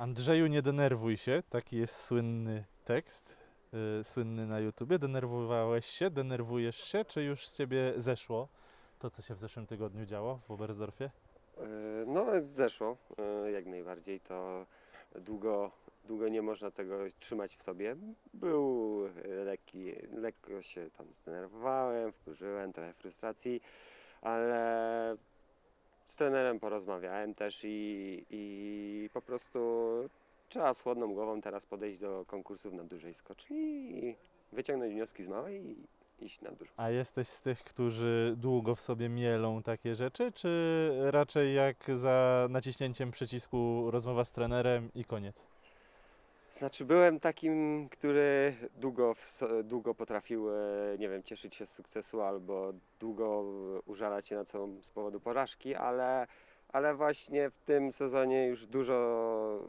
Andrzeju, nie denerwuj się. Taki jest słynny tekst, y, słynny na YouTubie. Denerwowałeś się, denerwujesz się, czy już z ciebie zeszło to, co się w zeszłym tygodniu działo w Oberstdorfie? E, No, zeszło e, jak najbardziej. To długo, długo nie można tego trzymać w sobie. Był lekki, lekko się tam zdenerwowałem, wkurzyłem, trochę frustracji, ale z trenerem porozmawiałem też i, i po prostu trzeba z chłodną głową teraz podejść do konkursów na dużej skoczni i wyciągnąć wnioski z małej i iść na dużą. A jesteś z tych, którzy długo w sobie mielą takie rzeczy, czy raczej jak za naciśnięciem przycisku rozmowa z trenerem i koniec? Znaczy byłem takim, który długo, długo potrafił, e, nie wiem, cieszyć się z sukcesu albo długo użalać się na co z powodu porażki, ale, ale właśnie w tym sezonie już dużo,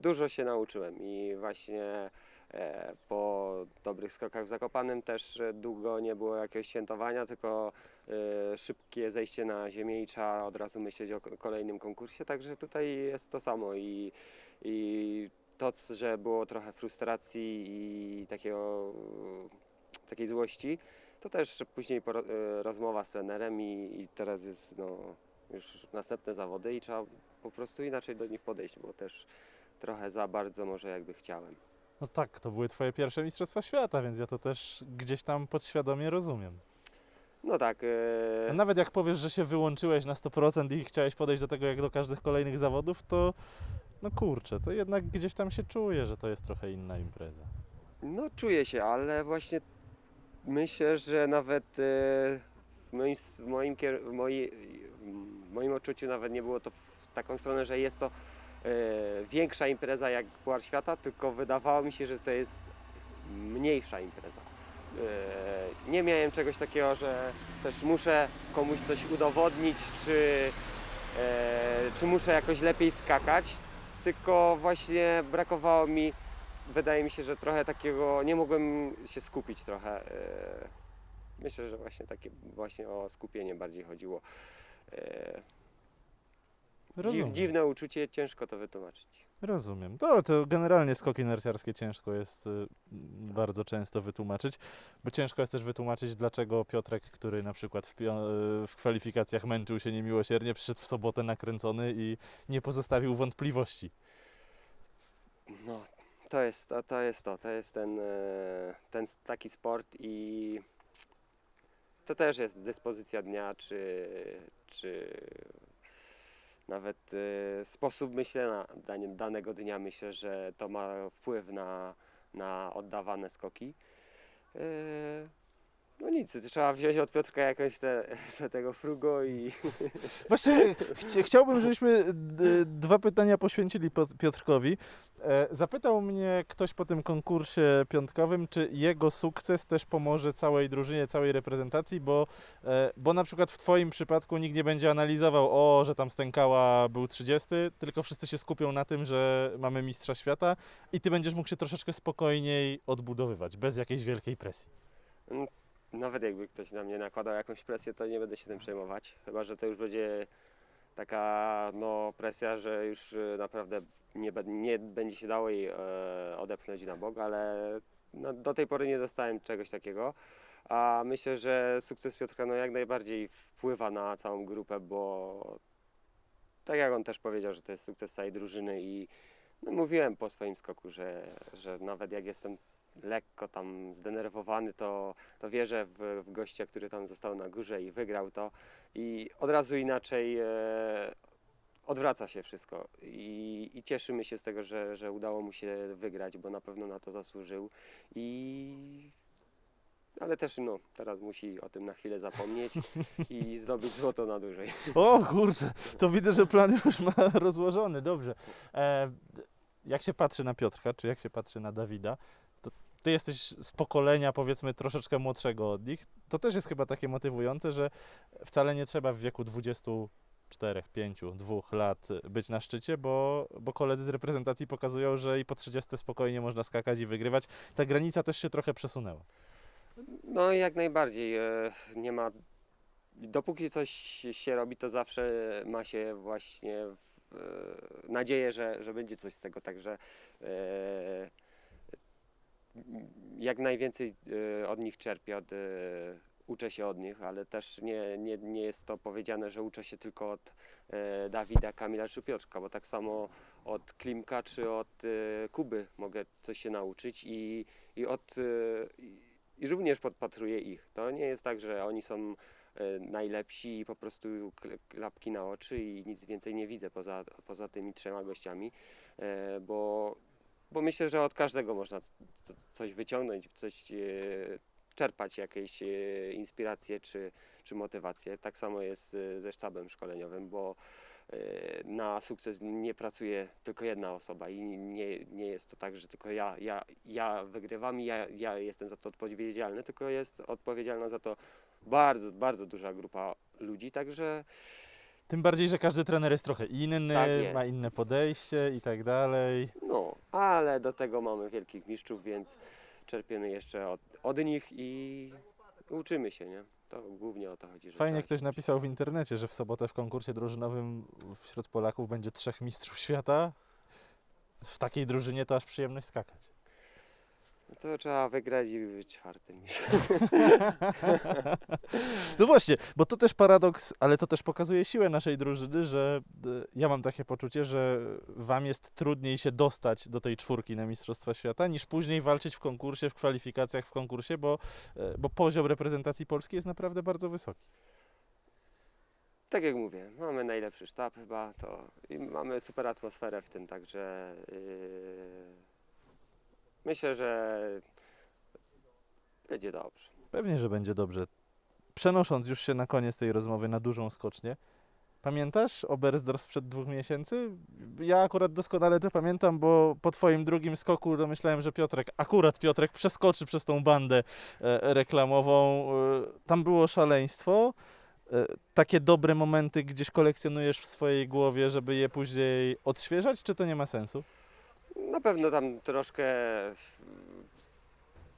dużo się nauczyłem i właśnie e, po dobrych skokach w Zakopanem też e, długo nie było jakiegoś świętowania, tylko szybkie zejście na ziemię i trzeba od razu myśleć o ko- kolejnym konkursie, także tutaj jest to samo i, i to, że było trochę frustracji i takiego, takiej złości, to też później poro- e, rozmowa z trenerem i, i teraz jest no, już następne zawody i trzeba po prostu inaczej do nich podejść, bo też trochę za bardzo może jakby chciałem. No tak, to były twoje pierwsze Mistrzostwa Świata, więc ja to też gdzieś tam podświadomie rozumiem. No tak, e, nawet jak powiesz, że się wyłączyłeś na 100% i chciałeś podejść do tego jak do każdych kolejnych zawodów, to no kurczę, to jednak gdzieś tam się czuje, że to jest trochę inna impreza. no czuję się, ale właśnie myślę, że nawet e, w moim, w moim, w w moim odczuciu nawet nie było to w taką stronę, że jest to e, większa impreza jak Puchar Świata, tylko wydawało mi się, że to jest mniejsza impreza. E, Nie miałem czegoś takiego, że też muszę komuś coś udowodnić, czy, czy muszę jakoś lepiej skakać, tylko właśnie brakowało mi, wydaje mi się, że trochę takiego, nie mogłem się skupić trochę. e, Myślę, że właśnie takie właśnie o skupienie bardziej chodziło. E, Rozumiem. Dziw, dziwne uczucie, ciężko to wytłumaczyć. Rozumiem. To, to generalnie skoki narciarskie ciężko jest y, bardzo często wytłumaczyć, bo ciężko jest też wytłumaczyć, dlaczego Piotrek, który na przykład w, y, w kwalifikacjach męczył się niemiłosiernie, przyszedł w sobotę nakręcony i nie pozostawił wątpliwości. No, to jest to, to jest to, to jest ten, e, ten taki sport i to też jest dyspozycja dnia, czy, czy nawet e, sposób myślenia danego dnia. Myślę, że to ma wpływ na, na oddawane skoki. E, No nic, trzeba wziąć od Piotrka jakąś te, te, tego frugo i Właśnie chci- chciałbym, żebyśmy d- dwa pytania poświęcili Piot- Piotrkowi. E, Zapytał mnie ktoś po tym konkursie piątkowym, czy jego sukces też pomoże całej drużynie, całej reprezentacji, bo, e, bo na przykład w Twoim przypadku nikt nie będzie analizował, o, że tam stękała był 30, tylko wszyscy się skupią na tym, że mamy mistrza świata i Ty będziesz mógł się troszeczkę spokojniej odbudowywać, bez jakiejś wielkiej presji. Nawet jakby ktoś na mnie nakładał jakąś presję, to nie będę się tym przejmować. Chyba, że to już będzie taka no, presja, że już e, naprawdę nie, nie będzie się dało jej e, odepchnąć na bok, ale no, do tej pory nie dostałem czegoś takiego. A myślę, że sukces Piotrka no, jak najbardziej wpływa na całą grupę, bo tak jak on też powiedział, że to jest sukces całej drużyny i no, mówiłem po swoim skoku, że, że nawet jak jestem lekko tam zdenerwowany, to, to wierzę w, w gościa, który tam został na górze i wygrał to. I od razu inaczej e, odwraca się wszystko. I, i cieszymy się z tego, że, że udało mu się wygrać, bo na pewno na to zasłużył. I ale też no, teraz musi o tym na chwilę zapomnieć i zdobyć złoto na dłużej. O kurczę, to widzę, że plan już ma rozłożony, dobrze. E, jak się patrzy na Piotrka, czy jak się patrzy na Dawida, ty jesteś z pokolenia powiedzmy troszeczkę młodszego od nich. To też jest chyba takie motywujące, że wcale nie trzeba w wieku 24, 5, 2 lat być na szczycie, bo, bo koledzy z reprezentacji pokazują, że i po 30 spokojnie można skakać i wygrywać. Ta granica też się trochę przesunęła. No jak najbardziej. e, Nie ma. Dopóki coś się robi, to zawsze ma się właśnie nadzieję, że, że będzie coś z tego, także e, jak najwięcej e, od nich czerpię, od, e, uczę się od nich, ale też nie, nie, nie jest to powiedziane, że uczę się tylko od e, Dawida, Kamila czy Piotrka, bo tak samo od Klimka czy od Kuby mogę coś się nauczyć i, i, od, i, również podpatruję ich. To nie jest tak, że oni są najlepsi i po prostu kl- klapki na oczy i nic więcej nie widzę poza, poza tymi trzema gościami, bo, bo myślę, że od każdego można coś wyciągnąć, coś e, czerpać jakieś e, inspiracje czy, czy motywacje. Tak samo jest e, ze sztabem szkoleniowym, bo na sukces nie pracuje tylko jedna osoba i nie, nie jest to tak, że tylko ja, ja, ja wygrywam i ja, ja jestem za to odpowiedzialny, tylko jest odpowiedzialna za to bardzo, bardzo duża grupa ludzi, także Tym bardziej, że każdy trener jest trochę inny, Tak ma jest. inne podejście i tak dalej. no, ale do tego mamy wielkich mistrzów, więc czerpiemy jeszcze od, od nich i uczymy się, nie? To głównie o to chodzi. Że Fajnie trzeba ktoś napisał w internecie, że w sobotę w konkursie drużynowym wśród Polaków będzie trzech mistrzów świata. W takiej drużynie to aż przyjemność skakać. No to trzeba wygrać i być czwartym. No właśnie, bo to też paradoks, ale to też pokazuje siłę naszej drużyny, że e, ja mam takie poczucie, że wam jest trudniej się dostać do tej czwórki na Mistrzostwa Świata, niż później walczyć w konkursie, w kwalifikacjach w konkursie, bo, e, bo poziom reprezentacji Polski jest naprawdę bardzo wysoki. Tak jak mówię, mamy najlepszy sztab chyba, to i mamy super atmosferę w tym, także yy, myślę, że będzie dobrze. Pewnie, że będzie dobrze. Przenosząc już się na koniec tej rozmowy na dużą skocznię, pamiętasz Oberstdorf sprzed dwóch miesięcy? Ja akurat doskonale to pamiętam, bo po twoim drugim skoku domyślałem, że Piotrek, akurat Piotrek przeskoczy przez tą bandę e, reklamową. E, tam było szaleństwo. E, takie dobre momenty gdzieś kolekcjonujesz w swojej głowie, żeby je później odświeżać, czy to nie ma sensu? Na pewno tam troszkę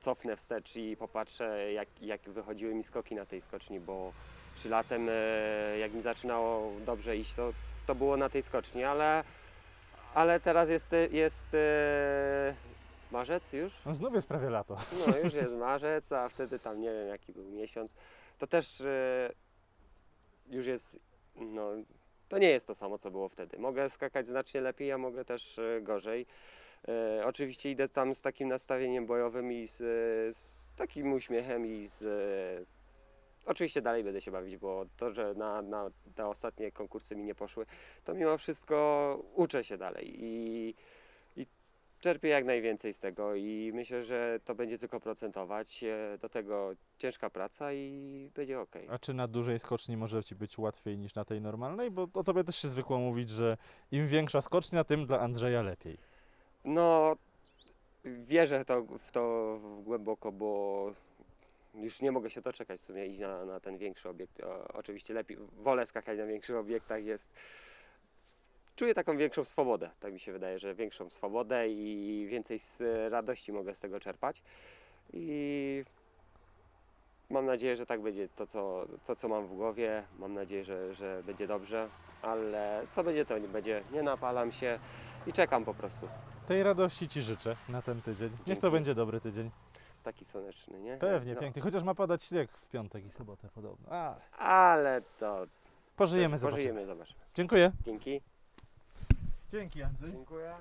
cofnę wstecz i popatrzę, jak, jak wychodziły mi skoki na tej skoczni, bo trzy latem, jak mi zaczynało dobrze iść, to, to było na tej skoczni, ale, ale teraz jest, jest e, marzec już? No znów jest prawie lato. No już jest marzec, a wtedy tam nie wiem jaki był miesiąc. To też e, już jest, no to nie jest to samo co było wtedy. Mogę skakać znacznie lepiej, a mogę też e, gorzej. E, oczywiście idę tam z takim nastawieniem bojowym i z, e, z takim uśmiechem i z, e, z Oczywiście dalej będę się bawić, bo to, że na, na te ostatnie konkursy mi nie poszły, to mimo wszystko uczę się dalej i, i czerpię jak najwięcej z tego i myślę, że to będzie tylko procentować. E, Do tego ciężka praca i będzie ok. A czy na dużej skoczni może ci być łatwiej niż na tej normalnej? Bo o tobie też się zwykło mówić, że im większa skocznia, tym dla Andrzeja lepiej. No, wierzę to, w to głęboko, bo już nie mogę się doczekać w sumie iść na, na ten większy obiekt. O, oczywiście lepiej, wolę skakać na większych obiektach, jest... Czuję taką większą swobodę, tak mi się wydaje, że większą swobodę i więcej z radości mogę z tego czerpać. I mam nadzieję, że tak będzie to, co, to, co mam w głowie. Mam nadzieję, że, że będzie dobrze, ale co będzie, to nie będzie. Nie napalam się i czekam po prostu. Tej radości ci życzę na ten tydzień. Niech to Dzięki. będzie dobry tydzień. Taki słoneczny, nie? Pewnie, No, piękny. Chociaż ma padać śnieg w piątek i sobotę podobno. A, Ale to pożyjemy, zobaczymy. pożyjemy, zobaczymy. Dziękuję. Dzięki. Dzięki Andrzej. Dziękuję.